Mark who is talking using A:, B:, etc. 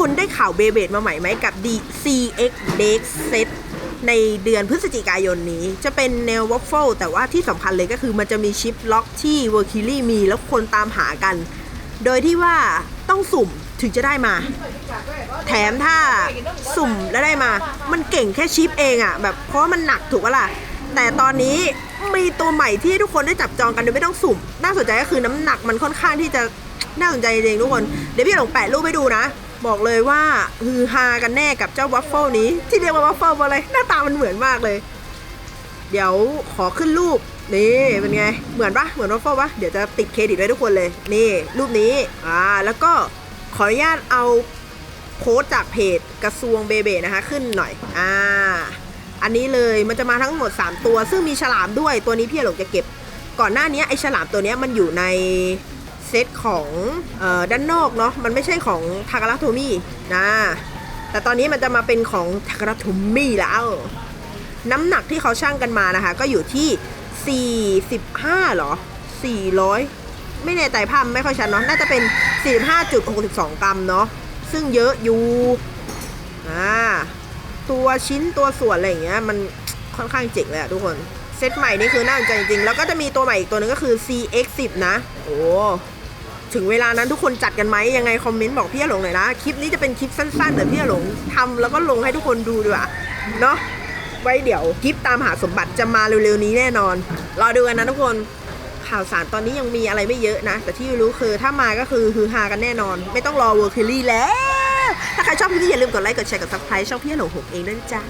A: คนได้ข่าวเบเบดมาใหม่ไหมกับ DCX Dex Set ในเดือนพฤศจิกายนนี้ จะเป็นแนวว a f เฟิลแต่ว่าที่สำคัญเลยก็คือมันจะมีชิปล็อกที่ w o r k i l y มี แล้วคนตามหากัน โดยที่ว่าต้องสุ่มถึงจะได้มา แถมถ้าสุ่มแล้วได้มา มันเก่งแค่ชิปเองอะแบบเพราะว่ามันหนักถูกปะล่ะ แต่ตอนนี้มีตัวใหม่ที่ทุกคนได้จับจองกันโดยไม่ต้องสุ่ม น่าสนใจก็คือน้ำหนักมันค่อนข้างที่จะน่าสนใจจริงทุกคน เดี๋ยวพี่หลงแปะรูปให้ดูนะ บอกเลยว่าฮือฮากันแน่กับเจ้าวัฟเฟิลนี้ ที่เรียกว่าวัฟเฟิลอะไรหน้าตามันเหมือนมากเลย เดี๋ยวขอขึ้นรูปนี่เป็นไง เหมือนปะเหมือนวัฟเฟิลปะเดี๋ยวจะติดเครดิตไว้ทุกคนเลย นี่รูปนี้อ่าแล้วก็ขออนุญาตเอาโค้ดจากเพจกระทรวงเบเบนะคะขึ้นหน่อยอ่าอันนี้เลยมันจะมาทั้งหมด 3 ตัว ซึ่งมีฉลามด้วยตัวนี้พี่หลงจะเก็บ ก่อนหน้านี้ไอ้ฉลามตัวนี้มันอยู่ใน เซตของออด้านนอกเนาะมันไม่ใช่ของทาการาโทมี่นะแต่ตอนนี้มันจะมาเป็นของทาการาโทมี่แล้ว น้ำหนักที่เขาชั่งกันมานะคะ ก็อยู่ที่ 45หรอ 400 ไม่แน่ใจภาพไม่ค่อยชัดเนาะน่าจะเป็น 45.62 กรัมเนาะซึ่งเยอะอยู่อ่าตัวชิ้นตัวส่วนอะไรอย่างเงี้ยมันค่อนข้างเจ๋งเลยอะทุกคนเซตใหม่นี่คือน่าสนใจจริงๆ แล้วก็จะมีตัวใหม่อีกตัวหนึงก็คือ CX10 นะ โอ้ ถึงเวลานั้นทุกคนจัดกันไหมยังไงคอมเมนต์บอกพี่หลงหน่อยนะ คลิปนี้จะเป็นคลิปสั้นๆเดี๋ยวพี่หลงทำแล้วก็ลงให้ทุกคนดูดีกว่าเนาะไว้เดี๋ยวคลิปตามหาสมบัติจะมาเร็วๆนี้แน่นอน รอดูกันนะทุกคนข่าวสารตอนนี้ยังมีอะไรไม่เยอะนะ แต่ที่รู้คือถ้ามาก็คือฮือฮากันแน่นอน ไม่ต้องรอเวอร์คิลี่แล้ว ถ้าใครชอบคลิปนี้อย่าลืมกดไลค์กดแชร์กดซับสไครต์ช่องพี่หลงหกเองด้วยจ้า